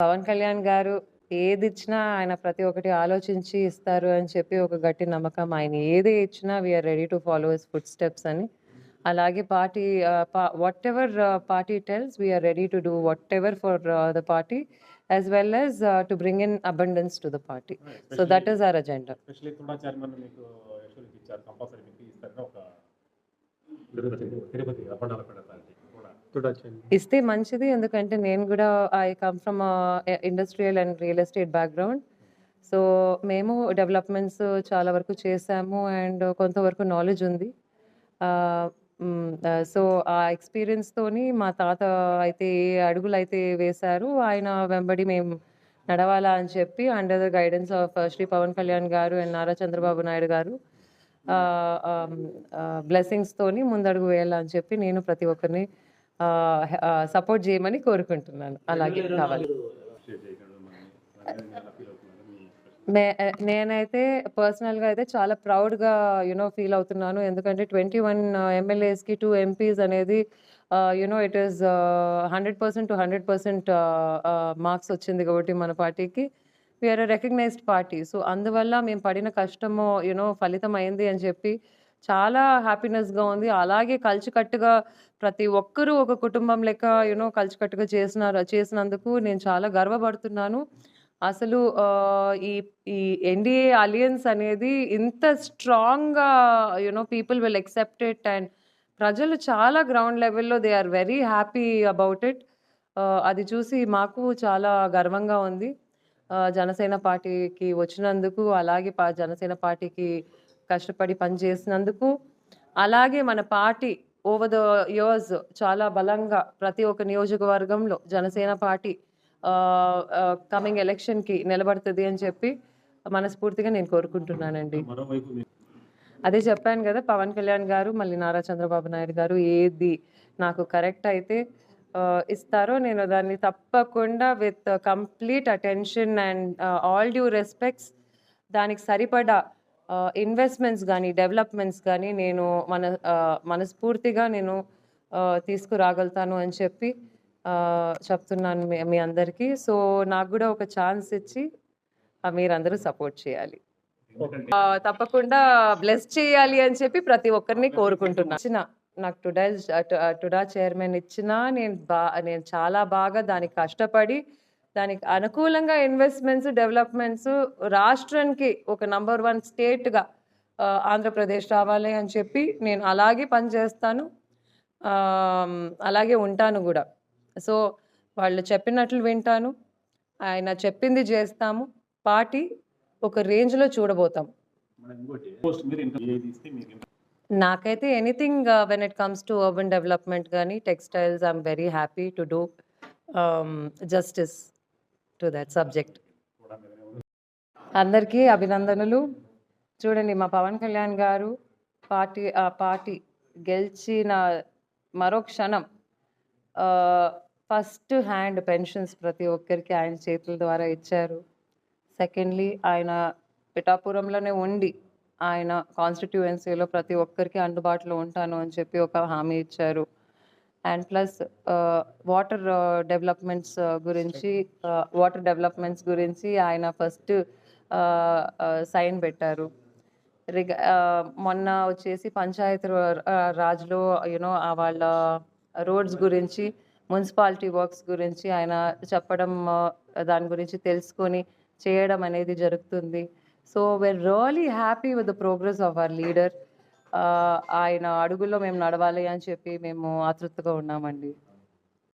పవన్ కళ్యాణ్ గారు ఏది ఇచ్చినా ఆయన ప్రతి ఒక్కటి ఆలోచించి ఇస్తారు అని చెప్పి ఒక గట్టి నమ్మకం. ఆయన ఏది ఇచ్చినా we're ready to follow his footsteps అని. అలాగే party whatever party tells we're ready to do whatever for the party as well as to bring in abundance to the party so that is our agenda especially TUDA chairman మీకు యశ్వరికి ఇచ్చారు compulsory మీకు ఇస్తారని ఒక తిరుపతి ఇస్తే మంచిది. ఎందుకంటే నేను కూడా I come from industrial and real estate background. So మేము డెవలప్మెంట్స్ చాలా వరకు చేసాము అండ్ కొంతవరకు నాలెడ్జ్ ఉంది. సో ఆ ఎక్స్పీరియన్స్తోని మా తాత అయితే ఏ అడుగులు అయితే వేశారు ఆయన వెంబడి మేము నడవాలా అని చెప్పి under the guidance of Shri Pawan Kalyan garu and Nara Chandrababu Naidu గారు బ్లెస్సింగ్స్తోని ముందడుగు వేయాలని చెప్పి నేను ప్రతి ఒక్కరిని సపోర్ట్ చేయమని కోరుకుంటున్నాను. అలాగే కావాలి. నేనైతే పర్సనల్గా అయితే చాలా ప్రౌడ్గా యునో ఫీల్ అవుతున్నాను. ఎందుకంటే ట్వంటీ వన్ ఎమ్మెల్యేస్కి టూ ఎంపీస్ అనేది you know it is hundred percent to hundred percent marks వచ్చింది కాబట్టి మన పార్టీకి. వీఆర్ రికగ్నైజ్డ్ పార్టీ సో అందువల్ల మేము పడిన కష్టము యునో ఫలితం అయింది అని చెప్పి చాలా హ్యాపీనెస్గా ఉంది. అలాగే కలిసికట్టుగా ప్రతి ఒక్కరూ ఒక కుటుంబం లెక్క యూనో కలిసికట్టుగా చేసినారు చేసినందుకు నేను చాలా గర్వపడుతున్నాను. అసలు ఈ ఈ ఎన్డీఏ అలియన్స్ అనేది ఇంత స్ట్రాంగ్గా you know people will accept it and ప్రజలు చాలా గ్రౌండ్ లెవెల్లో they are very happy about it అది చూసి మాకు చాలా గర్వంగా ఉంది. జనసేన పార్టీకి వచ్చినందుకు అలాగే పా జనసేన పార్టీకి కష్టపడి పనిచేసినందుకు అలాగే మన పార్టీ ఓవర్ ద ఇయర్స్ చాలా బలంగా ప్రతి ఒక్క నియోజకవర్గంలో జనసేన పార్టీ కమింగ్ ఎలక్షన్కి నిలబడుతుంది అని చెప్పి మనస్ఫూర్తిగా నేను కోరుకుంటున్నానండి. అదే చెప్పాను కదా పవన్ కళ్యాణ్ గారు మళ్ళీ నారా చంద్రబాబు నాయుడు గారు ఏది నాకు కరెక్ట్ అయితే ఇస్తారో నేను దాన్ని తప్పకుండా with complete attention and all due respects దానికి సరిపడా ఇన్వెస్ట్మెంట్స్ కానీ డెవలప్మెంట్స్ కానీ నేను మన మనస్ఫూర్తిగా నేను తీసుకురాగలుగుతాను అని చెప్పి చెప్తున్నాను మీ అందరికీ. సో నాకు కూడా ఒక ఛాన్స్ ఇచ్చి మీరందరూ సపోర్ట్ చేయాలి. తప్పకుండా బ్లెస్ చేయాలి అని చెప్పి ప్రతి ఒక్కరిని కోరుకుంటున్నా. ఇచ్చిన నాకు టుడా టుడా చైర్మన్ ఇచ్చినా నేను బా నేను చాలా బాగా దానికి కష్టపడి దానికి అనుకూలంగా ఇన్వెస్ట్మెంట్స్ డెవలప్మెంట్స్ రాష్ట్రానికి ఒక నంబర్ వన్ స్టేట్గా ఆంధ్రప్రదేశ్ రావాలి అని చెప్పి నేను అలాగే పనిచేస్తాను. అలాగే ఉంటాను కూడా. సో వాళ్ళు చెప్పినట్లు వింటాను. ఆయన చెప్పింది చేస్తాము. పార్టీ ఒక రేంజ్లో చూడబోతాం. నాకైతే anything when it comes to urban development కానీ textiles I'm very happy to do justice to that subject అందరికీ అభినందనలు. చూడండి మా పవన్ కళ్యాణ్ గారు పార్టీ ఆ పార్టీ గెలిచిన మరో క్షణం ఫస్ట్ హ్యాండ్ పెన్షన్స్ ప్రతి ఒక్కరికి ఆయన చేతుల ద్వారా ఇచ్చారు. సెకండ్లీ ఆయన పిఠాపురంలోనే ఉండి ఆయన కాన్స్టిట్యుయెన్సీలో ప్రతి ఒక్కరికి అందుబాటులో ఉంటాను అని చెప్పి ఒక హామీ ఇచ్చారు. అండ్ ప్లస్ వాటర్ డెవలప్మెంట్స్ గురించి వాటర్ డెవలప్మెంట్స్ గురించి ఆయన ఫస్ట్ సైన్ పెట్టారు. రిగ మొన్న వచ్చేసి పంచాయతీ రాజ్లో యునో వాళ్ళ రోడ్స్ గురించి మున్సిపాలిటీ వర్క్స్ గురించి ఆయన చెప్పడం దాని గురించి తెలుసుకొని చేయడం అనేది జరుగుతుంది. So we're really happy with the progress of our leader ఆయన అడుగుల్లో మేము నడవాలి అని చెప్పి మేము ఆతృతగా ఉన్నామండి.